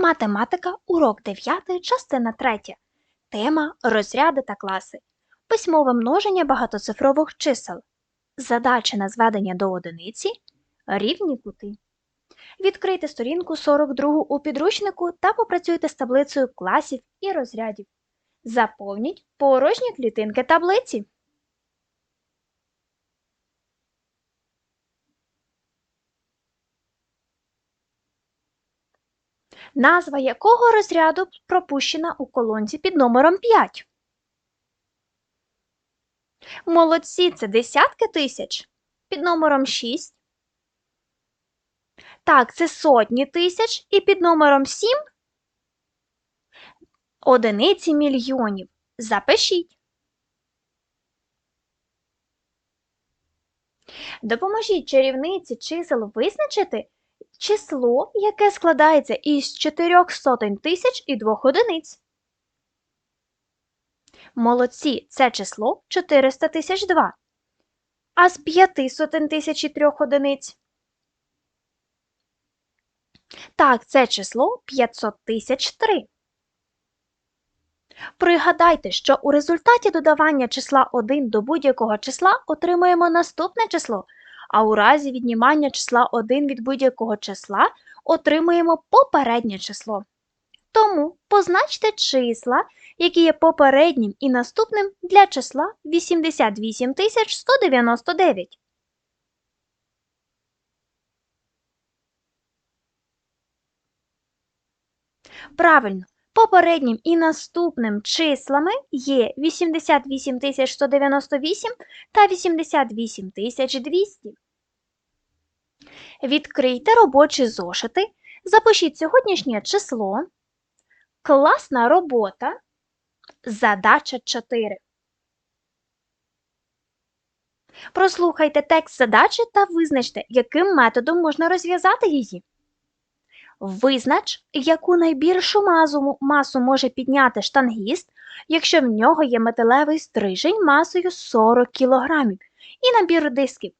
Математика, урок 9, частина 3. Тема розряди та класи. Письмове множення багатоцифрових чисел. Задача на зведення до одиниці. Рівні кути. Відкрийте сторінку 42 у підручнику та попрацюйте з таблицею класів і розрядів. Заповніть порожні клітинки таблиці. Назва якого розряду пропущена у колонці під номером 5. Молодці це десятки тисяч під номером 6. Так, це сотні тисяч і під номером 7 одиниці мільйонів. Запишіть. Допоможіть чарівниці чисел визначити число, яке складається із чотирьох сотень тисяч і двох одиниць. Молодці це число 400 тисяч 2. А з п'яти сотень тисяч і трьох одиниць. Так, це число 500 тисяч 3. Пригадайте, що у результаті додавання числа 1 до будь-якого числа отримуємо наступне число, а у разі віднімання числа 1 від будь-якого числа отримуємо попереднє число. Тому позначте числа, які є попереднім і наступним для числа 88 199. Правильно, попереднім і наступним числами є 88 198 та 88 200. Відкрийте робочі зошити, запишіть сьогоднішнє число, класна робота, задача 4. Прослухайте текст задачі та визначте, яким методом можна розв'язати її. Визнач, яку найбільшу масу, може підняти штангіст, якщо в нього є металевий стрижень масою 40 кг і набір дисків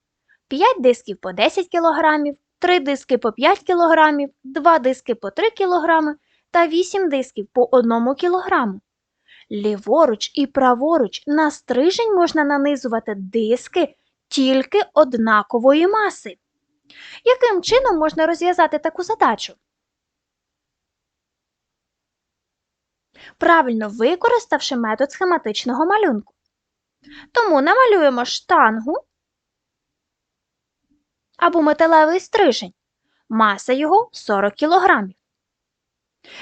5 дисків по 10 кг, 3 диски по 5 кг, 2 диски по 3 кг та 8 дисків по 1 кг. Ліворуч і праворуч на стрижень можна нанизувати диски тільки однакової маси. Яким чином можна розв'язати таку задачу? Правильно використавши метод схематичного малюнку. Тому намалюємо штангу або металевий стрижень. Маса його 40 кг.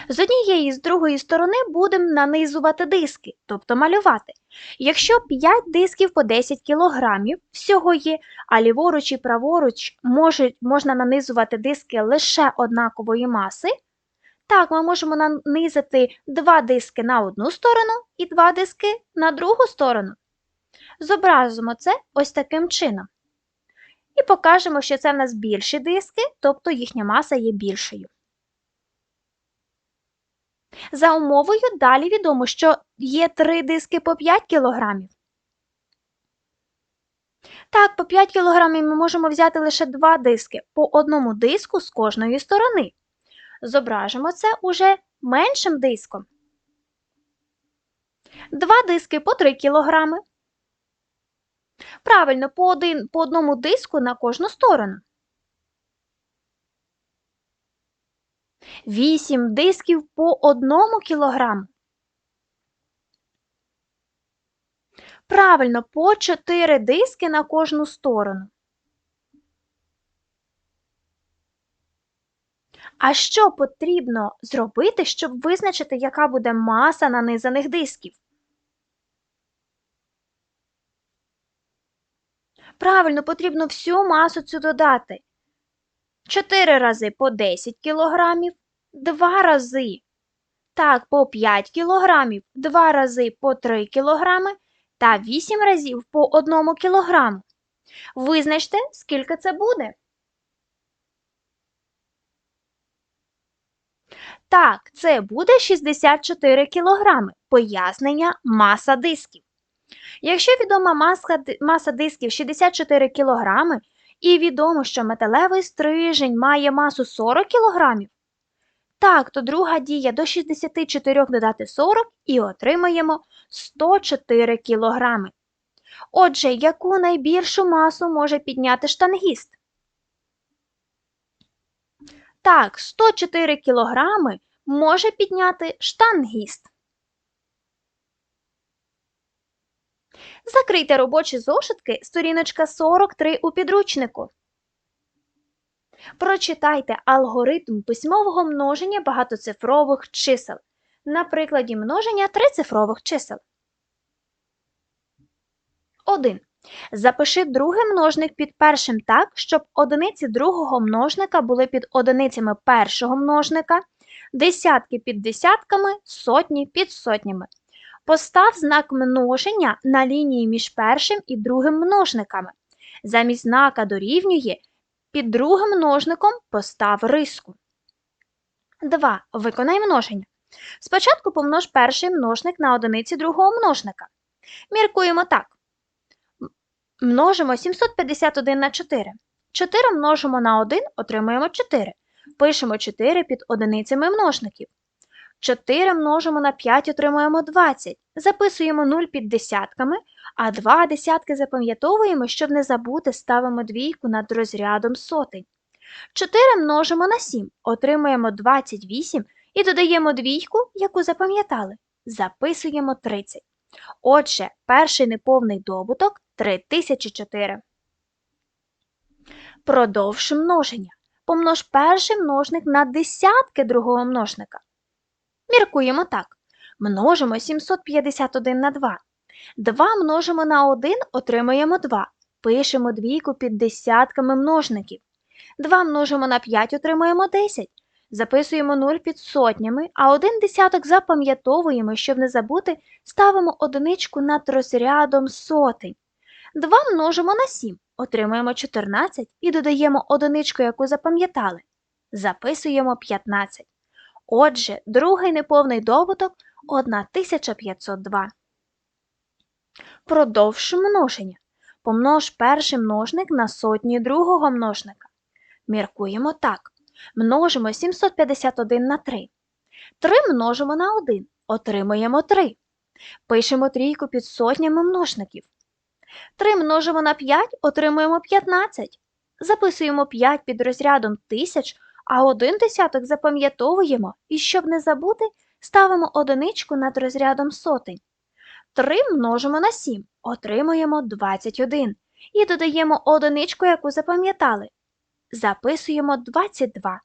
З однієї і з другої сторони будемо нанизувати диски, тобто малювати. Якщо 5 дисків по 10 кг всього є, а ліворуч і праворуч може, можна нанизувати диски лише однакової маси, так, ми можемо нанизати 2 диски на одну сторону і 2 диски на другу сторону. Зобразимо це ось таким чином. І покажемо, що це в нас більші диски, тобто їхня маса є більшою. За умовою далі відомо, що є 3 диски по 5 кг. Так, по 5 кг ми можемо взяти лише 2 диски по одному диску з кожної сторони. Зображимо це уже меншим диском. 2 диски по 3 кг. Правильно, по, один, по одному диску на кожну сторону. Вісім дисків по одному кілограму. Правильно, по 4 диски на кожну сторону. А що потрібно зробити, щоб визначити, яка буде маса нанизаних дисків? Правильно, потрібно всю масу цю додати. 4 рази по 10 кг, 2 рази так, по 5 кг, 2 рази по 3 кг та 8 разів по 1 кг. Визначте, скільки це буде. Так, це буде 64 кг. Пояснення маса дисків. Якщо відома маса, маса дисків 64 кг і відомо, що металевий стрижень має масу 40 кг, Так, то друга дія до 64 додати 40 і отримаємо 104 кілограми. Отже, яку найбільшу масу може підняти штангіст? Так, 104 кілограми може підняти штангіст. Закрийте робочі зошитки, сторіночка 43 у підручнику. Прочитайте алгоритм письмового множення багатоцифрових чисел. На прикладі множення трицифрових чисел. 1. Запиши другий множник під першим так, щоб одиниці другого множника були під одиницями першого множника, десятки під десятками, сотні під сотнями. Постав знак множення на лінії між першим і другим множниками. Замість знака дорівнює під другим множником постав риску. 2. Виконай множення. Спочатку помнож перший множник на одиниці другого множника. Міркуємо так. Множимо 751 на 4. 4 множимо на 1, отримуємо 4. Пишемо 4 під одиницями множників. 4 множимо на 5, отримуємо 20. Записуємо 0 під десятками, а 2 десятки запам'ятовуємо, щоб не забути, ставимо двійку над розрядом сотень. 4 множимо на 7, отримуємо 28 і додаємо двійку, яку запам'ятали. Записуємо 30. Отже, перший неповний добуток 3004. Продовж множення. Помнож перший множник на десятки другого множника. Міркуємо так. Множимо 751 на 2. 2 множимо на 1, отримуємо 2. Пишемо двійку під десятками множників. 2 множимо на 5, отримуємо 10. Записуємо 0 під сотнями, а один десяток запам'ятовуємо, щоб не забути, ставимо одиничку над розрядом сотень. 2 множимо на 7, отримуємо 14 і додаємо одиничку, яку запам'ятали. Записуємо 15. Отже, другий неповний добуток 1502. Продовж множення. Помнож перший множник на сотні другого множника. Міркуємо так. Множимо 751 на 3. 3 множимо на 1. Отримуємо 3. Пишемо трійку під сотнями множників. 3 множимо на 5, отримуємо 15. Записуємо 5 під розрядом тисяч, а один десяток запам'ятовуємо і, щоб не забути, ставимо одиничку над розрядом сотень. 3 множимо на 7, отримуємо 21. І додаємо одиничку, яку запам'ятали. Записуємо 22.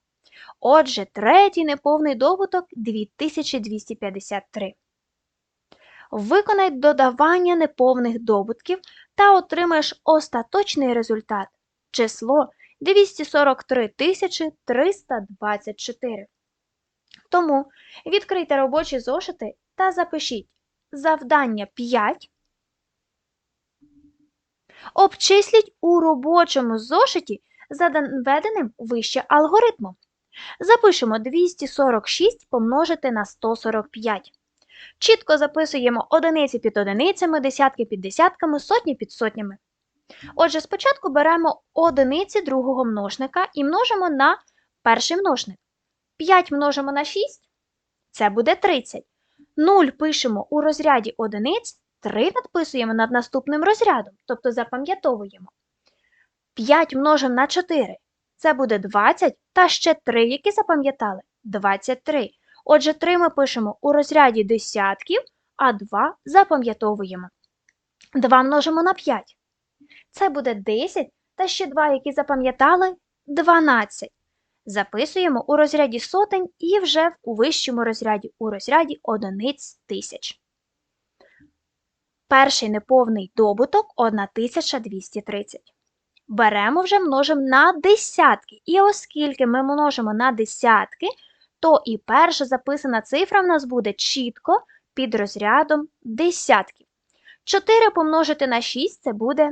Отже, третій неповний добуток 2253. Виконай додавання неповних добутків та отримаєш остаточний результат число 243 324. Тому відкрийте робочі зошити та запишіть завдання 5. Обчисліть у робочому зошиті за введеним вище алгоритмом. Запишемо 246 помножити на 145. Чітко записуємо одиниці під одиницями, десятки під десятками, сотні під сотнями. Отже, спочатку беремо одиниці другого множника і множимо на перший множник. 5 множимо на 6 це буде 30. 0 пишемо у розряді одиниць, 3 надписуємо над наступним розрядом, тобто запам'ятовуємо. 5 множимо на 4 це буде 20, та ще 3, які запам'ятали 23. Отже, 3 ми пишемо у розряді десятків, а 2 запам'ятовуємо. 2 множимо на 5. Це буде 10, та ще 2, які запам'ятали 12. Записуємо у розряді сотень і вже у вищому розряді у розряді одиниць тисяч. Перший неповний добуток 1230. Беремо вже множимо на десятки. І оскільки ми множимо на десятки, то і перша записана цифра в нас буде чітко під розрядом десятків. 4 помножити на 6 це буде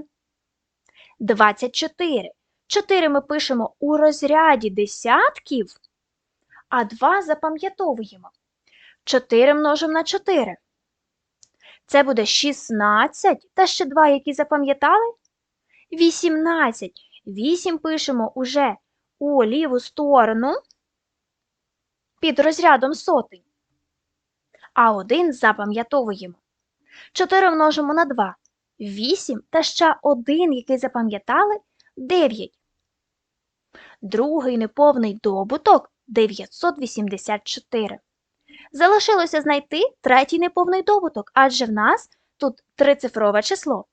24. 4 ми пишемо у розряді десятків, а 2 запам'ятовуємо. 4 множимо на 4. Це буде 16, та ще 2, які запам'ятали? 18. 8 пишемо уже у ліву сторону. Під розрядом сотень. А 1 запам'ятовуємо. 4 множимо на 2 8 та ще 1, який запам'ятали 9. Другий неповний добуток 984. Залишилося знайти третій неповний добуток, адже в нас тут трицифрове число.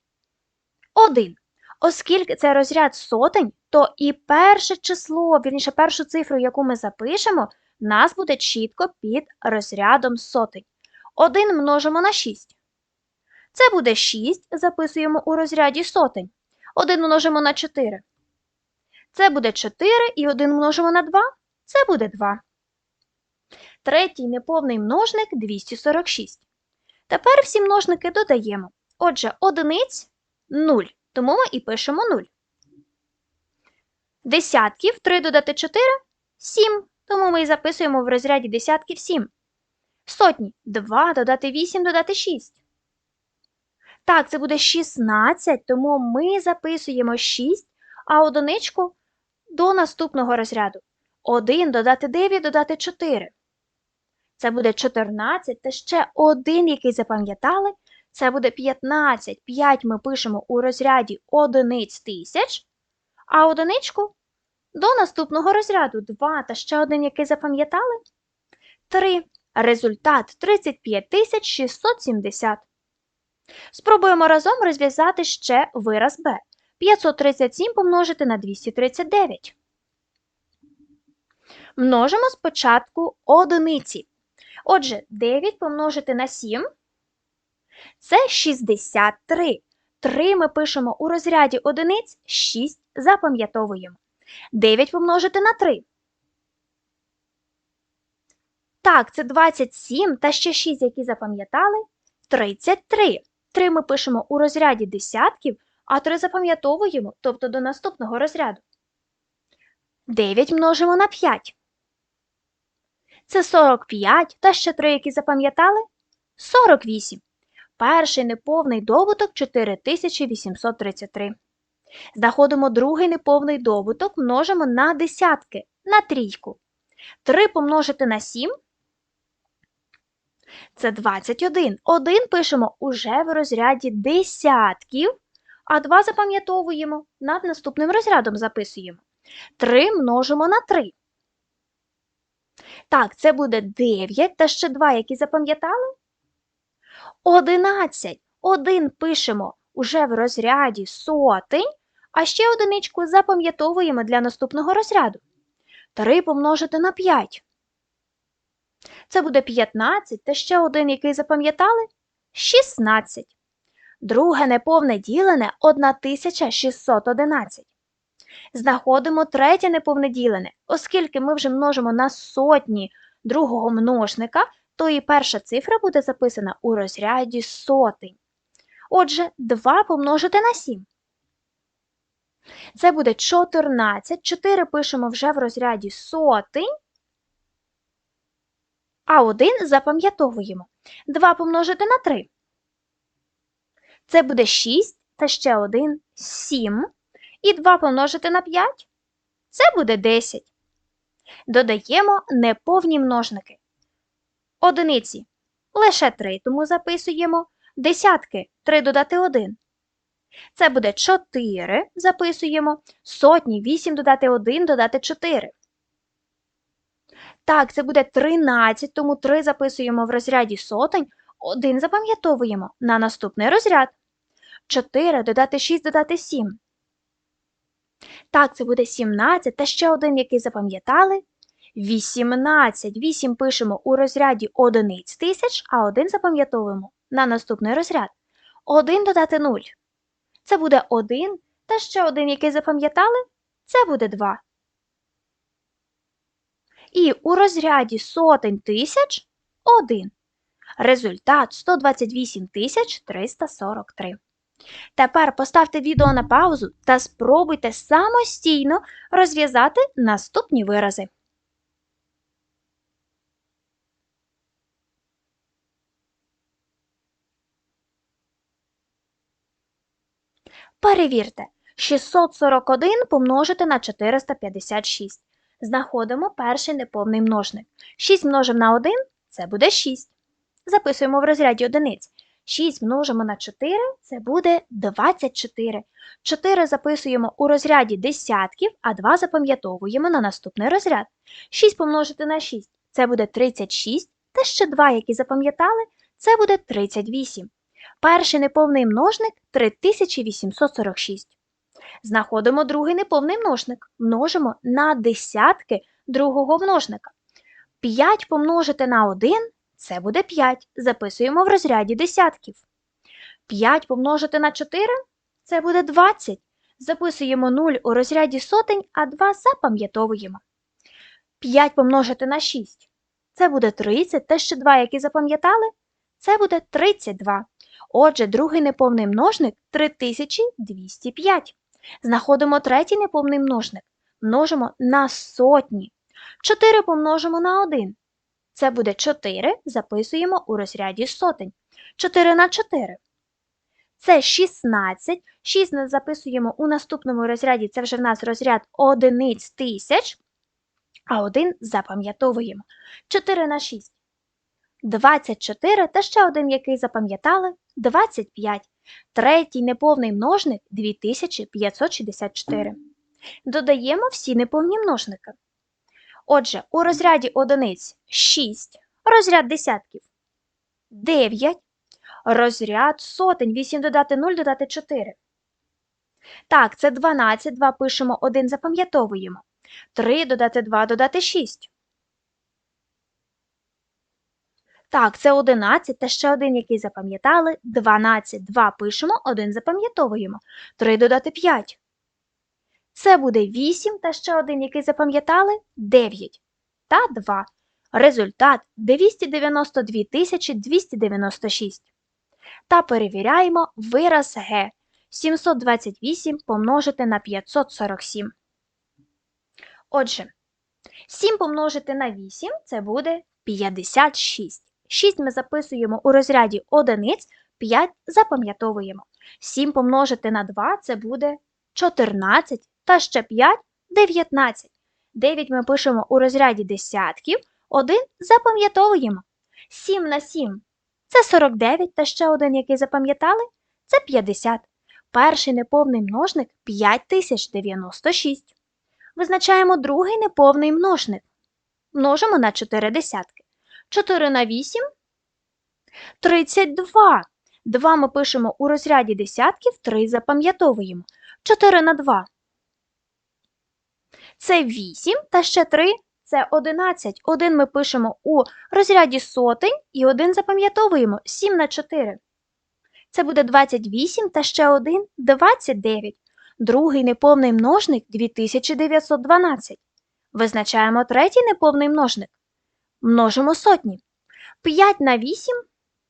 1. Оскільки це розряд сотень, то і перше число, вірніше першу цифру, яку ми запишемо, нас буде чітко під розрядом сотень. 1 множимо на 6. Це буде 6, записуємо у розряді сотень. 1 множимо на 4. Це буде 4 і 1 множимо на 2. Це буде 2. Третій неповний множник 246. Тепер всі множники додаємо. Отже, одиниць 0, тому ми і пишемо 0. Десятків 3 додати 4 7, тому ми і записуємо в розряді десятків 7. Сотні 2 додати 8 додати 6. Так, це буде 16, тому ми записуємо 6, а одиничку до наступного розряду. 1 додати 9 додати 4. Це буде 14 та ще один, який запам'ятали, це буде 15. 5 ми пишемо у розряді одиниць тисяч, а одиничку до наступного розряду 2 та ще один, який запам'ятали 3. Результат 35 670. Спробуємо разом розв'язати ще вираз b. 537 помножити на 239. Множимо спочатку одиниці. Отже, 9 помножити на 7 це 63. 3 ми пишемо у розряді одиниць, 6 запам'ятовуємо. 9 помножити на 3. Так, це 27 та ще 6, які запам'ятали. 33. 3 ми пишемо у розряді десятків, а 3 запам'ятовуємо, тобто до наступного розряду. 9 множимо на 5. Це 45 та ще 3, які запам'ятали? 48. Перший неповний добуток 4833. Знаходимо другий неповний добуток, множимо на десятки, на трійку. 3 помножити на 7 це 21. 1 пишемо уже в розряді десятків, а 2 запам'ятовуємо, над наступним розрядом записуємо. 3 множимо на 3. Так, це буде 9 та ще 2, які запам'ятали? 11. 1 пишемо уже в розряді сотень, а ще одиничку запам'ятовуємо для наступного розряду. 3 помножити на 5. Це буде 15 та ще один, який запам'ятали 16. Друге неповне ділене 1611. Знаходимо третє неповне ділене. Оскільки ми вже множимо на сотні другого множника, то і перша цифра буде записана у розряді сотень. Отже, 2 помножити на 7. Це буде 14. 4 пишемо вже в розряді сотень. А 1 запам'ятовуємо. 2 помножити на 3. Це буде 6 та ще 1 7. І 2 помножити на 5. Це буде 10. Додаємо неповні множники. Одиниці лише 3, тому записуємо. Десятки 3 додати 1. Це буде 4, записуємо. Сотні 8 додати 1 додати 4. Так, це буде 13, тому 3 записуємо в розряді сотень, 1 запам'ятовуємо на наступний розряд. 4 додати 6 додати 7. Так, це буде 17 та ще один, який запам'ятали. 18. 8 пишемо у розряді одиниць тисяч, а 1 запам'ятовуємо на наступний розряд. 1 додати 0. Це буде 1, та ще один, який запам'ятали, це буде 2. І у розряді сотень тисяч 1. Результат 128 343. Тепер поставте відео на паузу та спробуйте самостійно розв'язати наступні вирази. Перевірте. 641 помножити на 456. Знаходимо перший неповний множник. 6 множимо на 1 – це буде 6. Записуємо в розряді одиниць. 6 множимо на 4 – це буде 24. 4 записуємо у розряді десятків, а 2 запам'ятовуємо на наступний розряд. 6 помножити на 6 – це буде 36, та ще 2, які запам'ятали, це буде 38. Перший неповний множник 3846. Знаходимо другий неповний множник. Множимо на десятки другого множника. 5 помножити на 1 – це буде 5. Записуємо в розряді десятків. 5 помножити на 4 – це буде 20. Записуємо 0 у розряді сотень, а 2 запам'ятовуємо. 5 помножити на 6 – це буде 30, та ще 2, які запам'ятали, це буде 32. Отже, другий неповний множник 3205. Знаходимо третій неповний множник. Множимо на сотні. 4 помножимо на 1. Це буде 4, записуємо у розряді сотень. 4 на 4. Це 16. 6 записуємо у наступному розряді, це вже в нас розряд одиниць тисяч, а 1 запам'ятовуємо. 4 на 6. 24 та ще один, який запам'ятали, 25. Третій неповний множник 2564. Додаємо всі неповні множники. Отже, у розряді одиниць 6, розряд десятків 9, розряд сотень 8 додати 0 додати 4. Так, це 12, 2 пишемо, 1 запам'ятовуємо. 3 додати 2 додати 6. Так, це 11 та ще один, який запам'ятали. 12, 2 пишемо, 1 запам'ятовуємо. 3 додати 5. Це буде 8 та ще один, який запам'ятали 9 та 2. Результат 292 296. Та перевіряємо вираз Г. 728 помножити на 547. Отже, 7 помножити на 8 це буде 56. 6 ми записуємо у розряді одиниць, 5 запам'ятовуємо. 7 помножити на 2 це буде 14, та ще 5 19. 9 ми пишемо у розряді десятків, 1 запам'ятовуємо. 7 на 7 це 49, та ще один, який запам'ятали, це 50. Перший неповний множник 5096. Визначаємо другий неповний множник. Множимо на 4 десятки. 4 на 8 – 32. 2 ми пишемо у розряді десятків, 3 запам'ятовуємо. 4 на 2 – це 8, та ще 3 – це 11. 1 ми пишемо у розряді сотень і 1 запам'ятовуємо. 7 на 4 – це буде 28, та ще 1 – 29. Другий неповний множник 2912. Визначаємо третій неповний множник. Множимо сотні. 5 на 8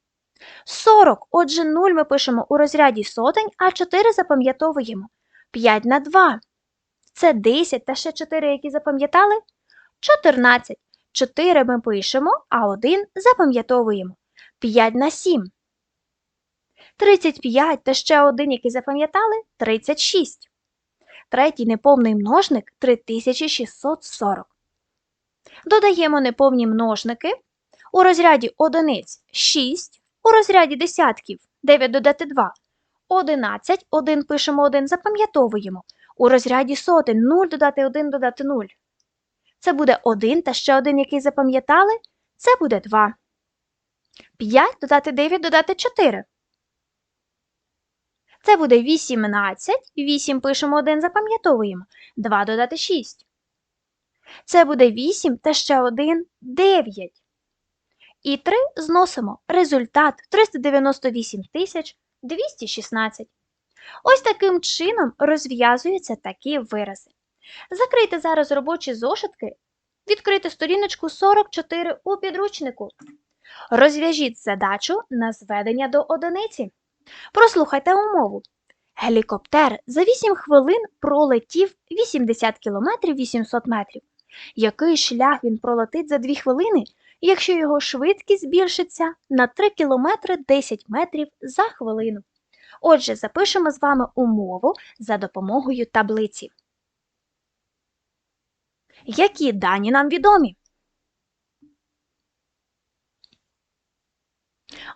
– 40. Отже, 0 ми пишемо у розряді сотень, а 4 запам'ятовуємо. 5 на 2 – це 10, та ще 4, які запам'ятали – 14. 4 ми пишемо, а 1 запам'ятовуємо. 5 на 7 – 35, та ще 1, який запам'ятали – 36. Третій неповний множник 3640. Додаємо неповні множники. У розряді одиниць 6, у розряді десятків 9 додати 2, 11, 1 пишемо 1, запам'ятовуємо. У розряді сотень 0 додати 1 додати 0. Це буде 1 та ще один, який запам'ятали, це буде 2. 5 додати 9 додати 4. Це буде 18, 8 пишемо 1, запам'ятовуємо. 2 додати 6. Це буде 8 та ще 1 – 9. І 3 зносимо. Результат 398 тисяч 216. Ось таким чином розв'язуються такі вирази. Закрийте зараз робочі зошитки, відкрийте сторіночку 44 у підручнику. Розв'яжіть задачу на зведення до одиниці. Прослухайте умову. Гелікоптер за 8 хвилин пролетів 80 км 800 метрів. Який шлях він пролетить за 2 хвилини, якщо його швидкість збільшиться на 3 км 10 метрів за хвилину? Отже, запишемо з вами умову за допомогою таблиці. Які дані нам відомі?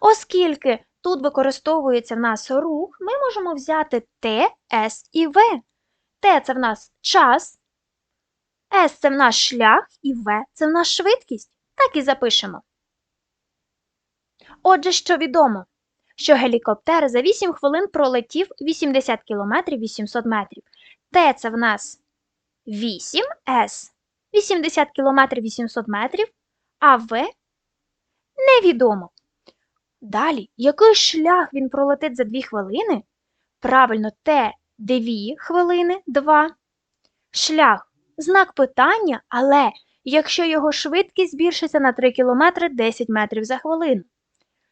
Оскільки тут використовується в нас рух, ми можемо взяти Т, С і В. Т це в нас час, С це в нас шлях і В це в нас швидкість. Так і запишемо. Отже, що відомо? Що гелікоптер за 8 хвилин пролетів 80 км 800 метрів. Т це в нас 8 С 80 км 800 метрів, а В невідомо. Далі, який шлях він пролетить за 2 хвилини? Правильно, Т 2 хвилини 2. Шлях знак питання, але якщо його швидкість збільшиться на 3 км 10 метрів за хвилину.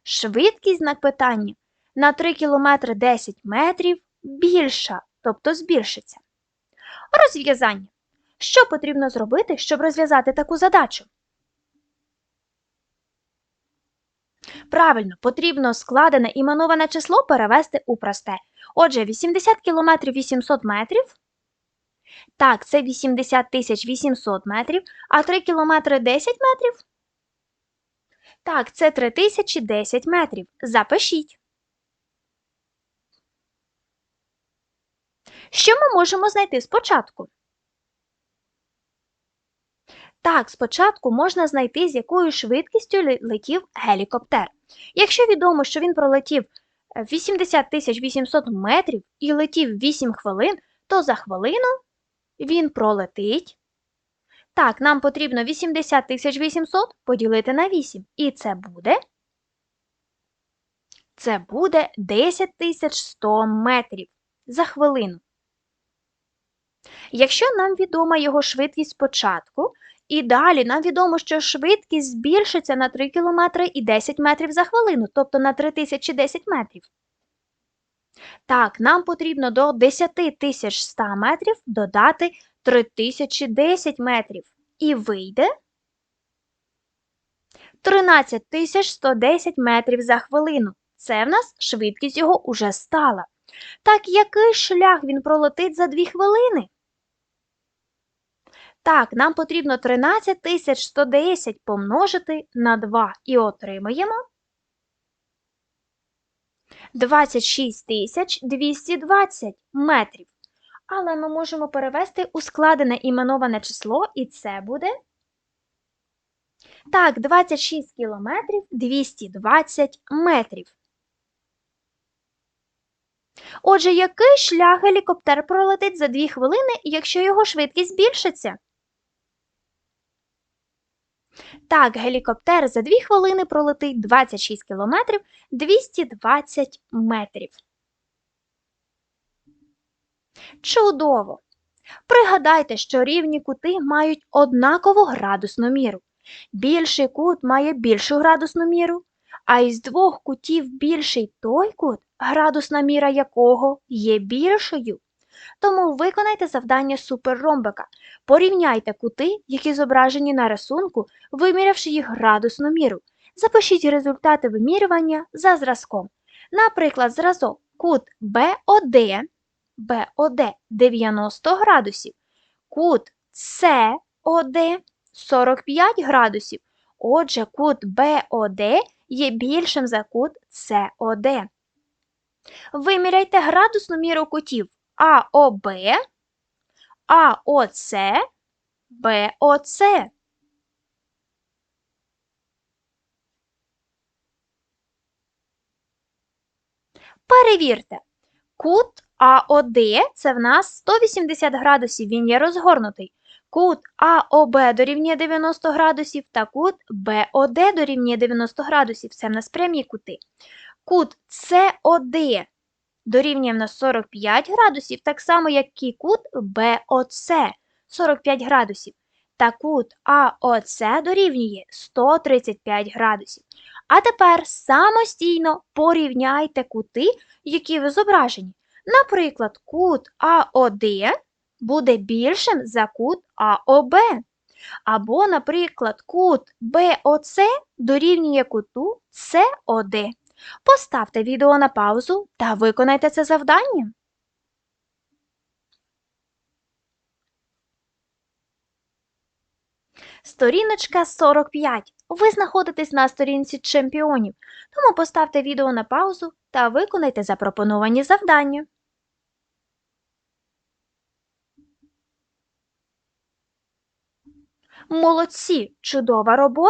Швидкість знак питання на 3 км 10 метрів більша, тобто збільшиться. Розв'язання. Що потрібно зробити, щоб розв'язати таку задачу? Правильно, потрібно складене іменоване число перевести у просте. Отже, 80 км 800 метрів. Так, це 80 тисяч 800 метрів, а 3 км 10 метрів. Так, це 3010 метрів. Запишіть. Що ми можемо знайти спочатку? Так, спочатку можна знайти, з якою швидкістю летів гелікоптер. Якщо відомо, що він пролетів 80 800 метрів і летів 8 хвилин, то за хвилину він пролетить. Так, нам потрібно 80 800 поділити на 8. І це буде це буде 10 100 метрів за хвилину. Якщо нам відома його швидкість спочатку, і далі нам відомо, що швидкість збільшиться на 3 км і 10 метрів за хвилину, тобто на 3010 метрів. Так, нам потрібно до 10 100 метрів додати 3010 метрів. І вийде 13 110 метрів за хвилину. Це в нас швидкість його уже стала. Так який шлях він пролетить за 2 хвилини? Так, нам потрібно 13 110 помножити на 2 і отримаємо 26 220 метрів. Але ми можемо перевести у складене іменоване число, і це буде. Так, 26 кілометрів 220 метрів. Отже, який шлях гелікоптер пролетить за 2 хвилини, якщо його швидкість збільшиться? Так, гелікоптер за 2 хвилини пролетить 26 кілометрів 220 метрів. Чудово! Пригадайте, що рівні кути мають однакову градусну міру. Більший кут має більшу градусну міру, а із двох кутів більший той кут, градусна міра якого є більшою. Тому виконайте завдання суперромбика. Порівняйте кути, які зображені на рисунку, вимірявши їх градусну міру. Запишіть результати вимірювання за зразком. Наприклад, зразок кут БОД, БОД 90 градусів, кут СОД 45 градусів. Отже, кут БОД є більшим за кут СОД. Виміряйте градусну міру кутів АОБ, АОЦ, БОЦ. Перевірте, кут АОД це в нас 180 градусів, він є розгорнутий. Кут АОБ дорівнює 90 градусів та кут БОД дорівнює 90 градусів. Це в нас прямі кути. Кут СОД дорівнює в нас 45 градусів, так само, як і кут БОЦ 45 градусів. Та кут АОЦ дорівнює 135 градусів. А тепер самостійно порівняйте кути, які ви зображені. Наприклад, кут АОД буде більшим за кут АОБ. Або, наприклад, кут БОЦ дорівнює куту СОД. Поставте відео на паузу та виконайте це завдання. Сторіночка 45. Ви знаходитесь на сторінці чемпіонів, тому поставте відео на паузу та виконайте запропоновані завдання. Молодці! Чудова робота!